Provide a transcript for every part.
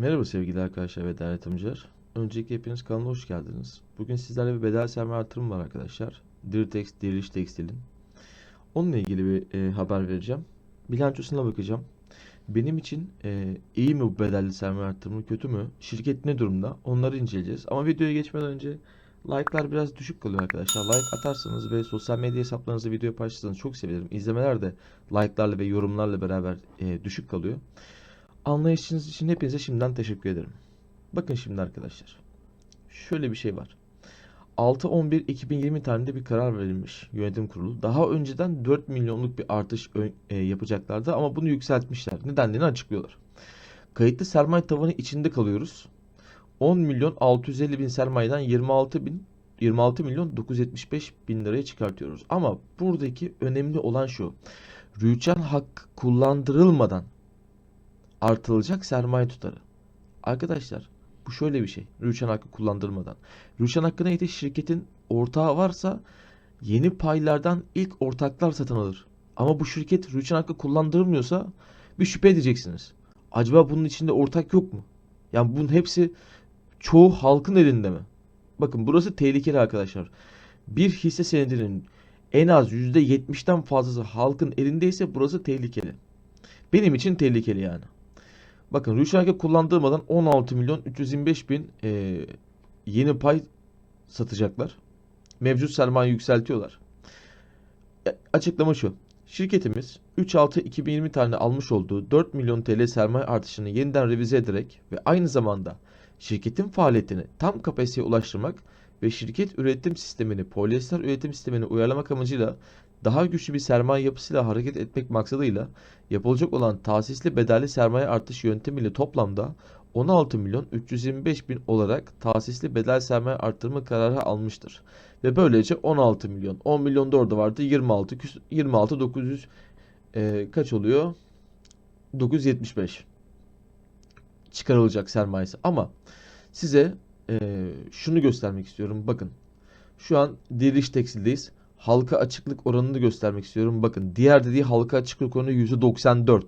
Merhaba sevgili arkadaşlar ve değerli yatırımcılar. Öncelikle hepiniz kanalına hoş geldiniz. Bugün sizlerle bir bedel sermaye artırımı var arkadaşlar. Diritex, Diriliş Tekstil'in. Onunla ilgili bir e, haber vereceğim. Bilançosuna bakacağım. Benim için e, iyi mi bu bedelli sermaye artırımı, kötü mü? Şirket ne durumda? Onları inceleyeceğiz. Ama videoya geçmeden önce like'lar biraz düşük kalıyor arkadaşlar. Like atarsanız ve sosyal medya hesaplarınızda video paylaşırsanız çok sevinirim. İzlemeler de like'larla ve yorumlarla beraber e, düşük kalıyor. Anlayışınız için hepinize şimdiden teşekkür ederim. Bakın şimdi arkadaşlar. Şöyle bir şey var. 6-11-2020 tarihinde bir karar verilmiş yönetim kurulu. Daha önceden 4 milyonluk bir artış e, yapacaklardı ama bunu yükseltmişler. Nedenlerini açıklıyorlar. Kayıtlı sermaye tavanı içinde kalıyoruz. 10 milyon 650 bin sermayeden 26 bin 26 milyon 975 bin liraya çıkartıyoruz. Ama buradaki önemli olan şu. Rüçhan hakkı kullandırılmadan artırılacak sermaye tutarı. Arkadaşlar bu şöyle bir şey. Rüçhan hakkı kullandırmadan. Rüçhan hakkı neydi? Şirketin ortağı varsa yeni paylardan ilk ortaklar satın alır. Ama bu şirket rüçhan hakkı kullandırmıyorsa bir şüphe edeceksiniz. Acaba bunun içinde ortak yok mu? Yani bunun hepsi çoğu halkın elinde mi? Bakın burası tehlikeli arkadaşlar. Bir hisse senedinin en az %70'den fazlası halkın elindeyse burası tehlikeli. Benim için tehlikeli yani. Bakın Rüçhanke kullandırmadan 16 milyon 325 bin e, yeni pay satacaklar. Mevcut sermaye yükseltiyorlar. E, açıklama şu. Şirketimiz 3.6.2020 tarihinde almış olduğu 4 milyon TL sermaye artışını yeniden revize ederek ve aynı zamanda şirketin faaliyetini tam kapasiteye ulaştırmak ve şirket üretim sistemini, polyester üretim sistemini uyarlamak amacıyla daha güçlü bir sermaye yapısıyla hareket etmek maksadıyla yapılacak olan tahsisli bedelli sermaye artış yöntemiyle toplamda 16 milyon 325 bin olarak tahsisli bedel sermaye artırma kararı almıştır. Ve böylece 16 milyon, 10 milyon da orada vardı 26, küs- 26 900 e, kaç oluyor? 975 çıkarılacak sermayesi. Ama size e, şunu göstermek istiyorum. Bakın şu an Diriliş Tekstil'deyiz. Halka açıklık oranını göstermek istiyorum. Bakın diğer dediği halka açıklık oranı %94.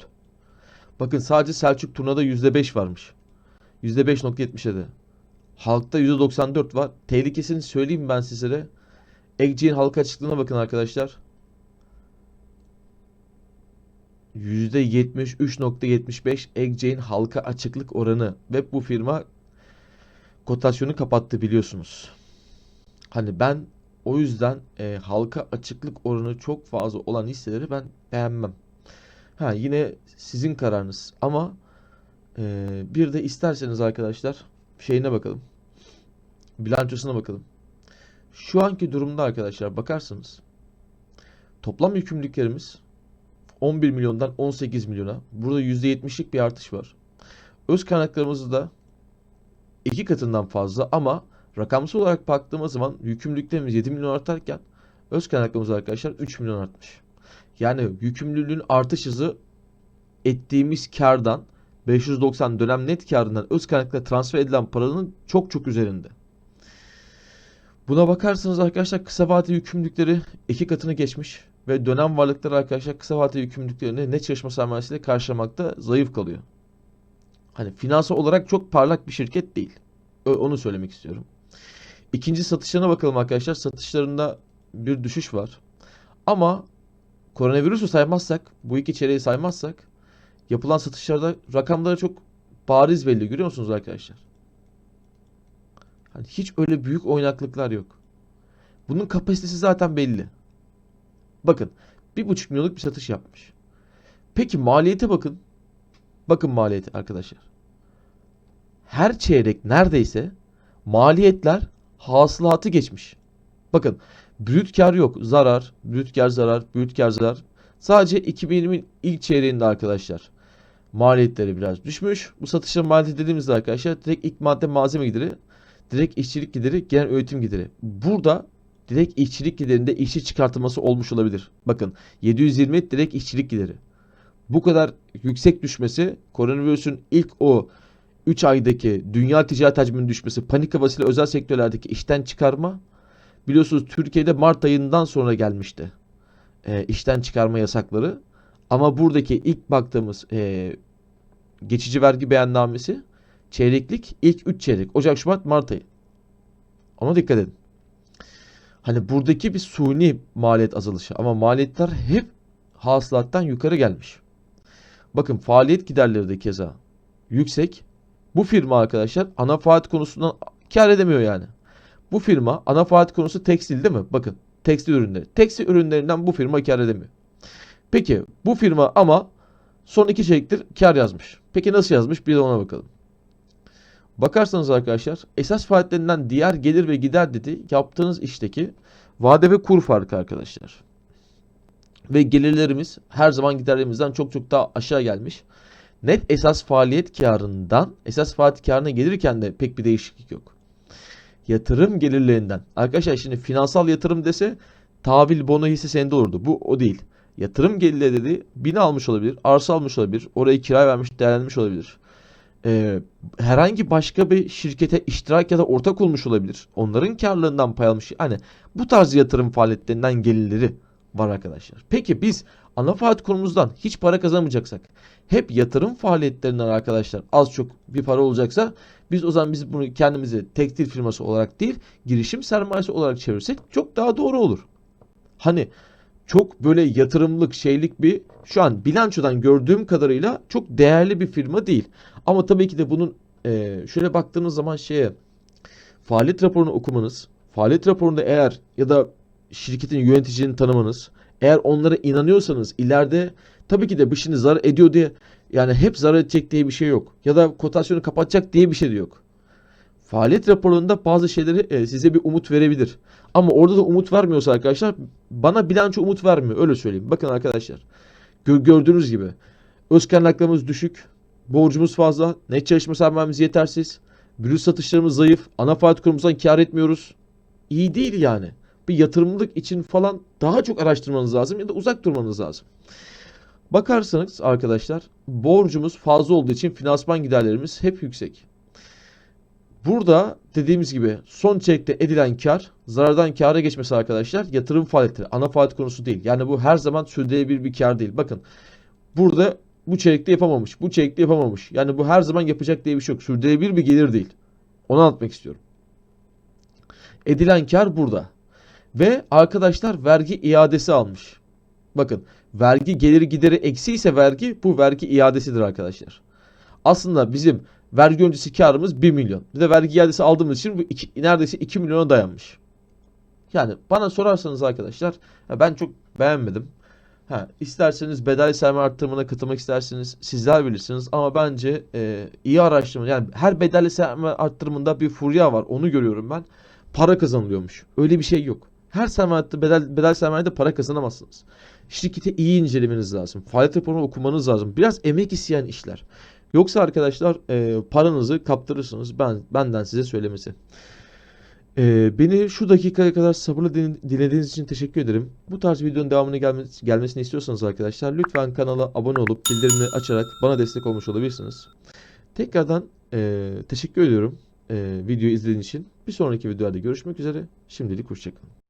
Bakın sadece Selçuk Turna'da %5 varmış. %5.77. Halkta %94 var. Tehlikesini söyleyeyim ben sizlere. Egce'nin halka açıklığına bakın arkadaşlar. %73.75 Egce'nin halka açıklık oranı ve bu firma kotasyonu kapattı biliyorsunuz. Hani ben o yüzden e, halka açıklık oranı çok fazla olan hisseleri ben beğenmem. Ha yine sizin kararınız ama e, bir de isterseniz arkadaşlar şeyine bakalım. Bilançosuna bakalım. Şu anki durumda arkadaşlar bakarsanız toplam yükümlülüklerimiz 11 milyondan 18 milyona. Burada %70'lik bir artış var. Öz kaynaklarımızda da iki katından fazla ama rakamsal olarak baktığımız zaman yükümlülüklerimiz 7 milyon artarken öz kaynaklarımız arkadaşlar 3 milyon artmış. Yani yükümlülüğün artış hızı ettiğimiz kardan 590 dönem net karından öz kaynaklara transfer edilen paranın çok çok üzerinde. Buna bakarsanız arkadaşlar kısa vadeli yükümlülükleri iki katını geçmiş ve dönem varlıkları arkadaşlar kısa vadeli yükümlülüklerini net çalışma sermayesiyle karşılamakta zayıf kalıyor. Hani finansal olarak çok parlak bir şirket değil. Onu söylemek istiyorum. İkinci satışlarına bakalım arkadaşlar. Satışlarında bir düşüş var. Ama koronavirüsü saymazsak, bu iki çeyreği saymazsak yapılan satışlarda rakamları çok bariz belli. Görüyor musunuz arkadaşlar? Hani hiç öyle büyük oynaklıklar yok. Bunun kapasitesi zaten belli. Bakın, bir buçuk milyonluk bir satış yapmış. Peki maliyete bakın. Bakın maliyeti arkadaşlar. Her çeyrek neredeyse maliyetler hasılatı geçmiş. Bakın brüt kar yok. Zarar, brüt kar zarar, brüt kar zarar. Sadece 2020'nin ilk çeyreğinde arkadaşlar maliyetleri biraz düşmüş. Bu satışların maliyeti dediğimizde arkadaşlar direkt ilk madde malzeme gideri, direkt işçilik gideri, genel üretim gideri. Burada direkt işçilik giderinde işçi çıkartılması olmuş olabilir. Bakın 720 direkt işçilik gideri. Bu kadar yüksek düşmesi koronavirüsün ilk o 3 aydaki dünya ticaret hacminin düşmesi, panik havasıyla özel sektörlerdeki işten çıkarma biliyorsunuz Türkiye'de Mart ayından sonra gelmişti. E, işten çıkarma yasakları. Ama buradaki ilk baktığımız e, geçici vergi beyannamesi çeyreklik ilk 3 çeyrek. Ocak, Şubat, Mart ayı. Ona dikkat edin. Hani buradaki bir suni maliyet azalışı ama maliyetler hep hasılattan yukarı gelmiş. Bakın faaliyet giderleri de keza yüksek. Bu firma arkadaşlar ana faaliyet konusundan kar edemiyor yani. Bu firma ana faaliyet konusu tekstil değil mi? Bakın tekstil ürünleri. Tekstil ürünlerinden bu firma kar edemiyor. Peki bu firma ama son iki çeyrektir kar yazmış. Peki nasıl yazmış? Bir de ona bakalım. Bakarsanız arkadaşlar esas faaliyetlerinden diğer gelir ve gider dedi yaptığınız işteki vade ve kur farkı arkadaşlar. Ve gelirlerimiz her zaman giderlerimizden çok çok daha aşağı gelmiş. Net esas faaliyet karından esas faaliyet karına gelirken de pek bir değişiklik yok. Yatırım gelirlerinden. Arkadaşlar şimdi finansal yatırım dese tahvil bono hisse senedi olurdu. Bu o değil. Yatırım gelirleri dedi bina almış olabilir, arsa almış olabilir, orayı kiraya vermiş, değerlenmiş olabilir. Ee, herhangi başka bir şirkete iştirak ya da ortak olmuş olabilir. Onların karlarından pay almış. Hani bu tarz yatırım faaliyetlerinden gelirleri var arkadaşlar. Peki biz ana faaliyet konumuzdan hiç para kazanmayacaksak, hep yatırım faaliyetlerinden arkadaşlar az çok bir para olacaksa biz o zaman biz bunu kendimizi tekstil firması olarak değil, girişim sermayesi olarak çevirsek çok daha doğru olur. Hani çok böyle yatırımlık şeylik bir şu an bilançodan gördüğüm kadarıyla çok değerli bir firma değil. Ama tabii ki de bunun e, şöyle baktığınız zaman şeye faaliyet raporunu okumanız, faaliyet raporunda eğer ya da şirketin yöneticini tanımanız, eğer onlara inanıyorsanız ileride tabii ki de bu şimdi zarar ediyor diye yani hep zarar edecek diye bir şey yok. Ya da kotasyonu kapatacak diye bir şey de yok. Faaliyet raporunda bazı şeyleri e, size bir umut verebilir. Ama orada da umut vermiyorsa arkadaşlar bana bilanço umut vermiyor öyle söyleyeyim. Bakın arkadaşlar gö- gördüğünüz gibi öz kaynaklarımız düşük, borcumuz fazla, net çalışma sermayemiz yetersiz, brüt satışlarımız zayıf, ana faaliyet kurumumuzdan kar etmiyoruz. İyi değil yani. Bir yatırımlık için falan daha çok araştırmanız lazım ya da uzak durmanız lazım. Bakarsanız arkadaşlar borcumuz fazla olduğu için finansman giderlerimiz hep yüksek. Burada dediğimiz gibi son çekte edilen kar zarardan kâra geçmesi arkadaşlar yatırım faaliyetleri ana faaliyet konusu değil. Yani bu her zaman sürdürülebilir bir kar değil. Bakın burada bu çeyrekte yapamamış bu çeyrekte yapamamış. Yani bu her zaman yapacak diye bir şey yok. Sürdürülebilir bir gelir değil. Onu anlatmak istiyorum. Edilen kar burada. Ve arkadaşlar vergi iadesi almış. Bakın vergi geliri gideri eksi ise vergi bu vergi iadesidir arkadaşlar. Aslında bizim vergi öncesi karımız 1 milyon. Bir de vergi iadesi aldığımız için bu iki, neredeyse 2 milyona dayanmış. Yani bana sorarsanız arkadaşlar ben çok beğenmedim. Ha, isterseniz bedelli sermaye arttırımına katılmak isterseniz sizler bilirsiniz ama bence e, iyi araştırma yani her bedelli sermaye arttırımında bir furya var onu görüyorum ben. Para kazanılıyormuş. Öyle bir şey yok. Her sermayede bedel, bedel sermayede para kazanamazsınız. Şirketi iyi incelemeniz lazım. Faaliyet raporunu okumanız lazım. Biraz emek isteyen işler. Yoksa arkadaşlar e, paranızı kaptırırsınız. Ben benden size söylemesi. E, beni şu dakikaya kadar sabırla din- dinlediğiniz için teşekkür ederim. Bu tarz videonun devamını gelmesi, gelmesini istiyorsanız arkadaşlar lütfen kanala abone olup bildirimleri açarak bana destek olmuş olabilirsiniz. Tekrardan e, teşekkür ediyorum e, videoyu izlediğiniz için. Bir sonraki videoda görüşmek üzere. Şimdilik hoşçakalın.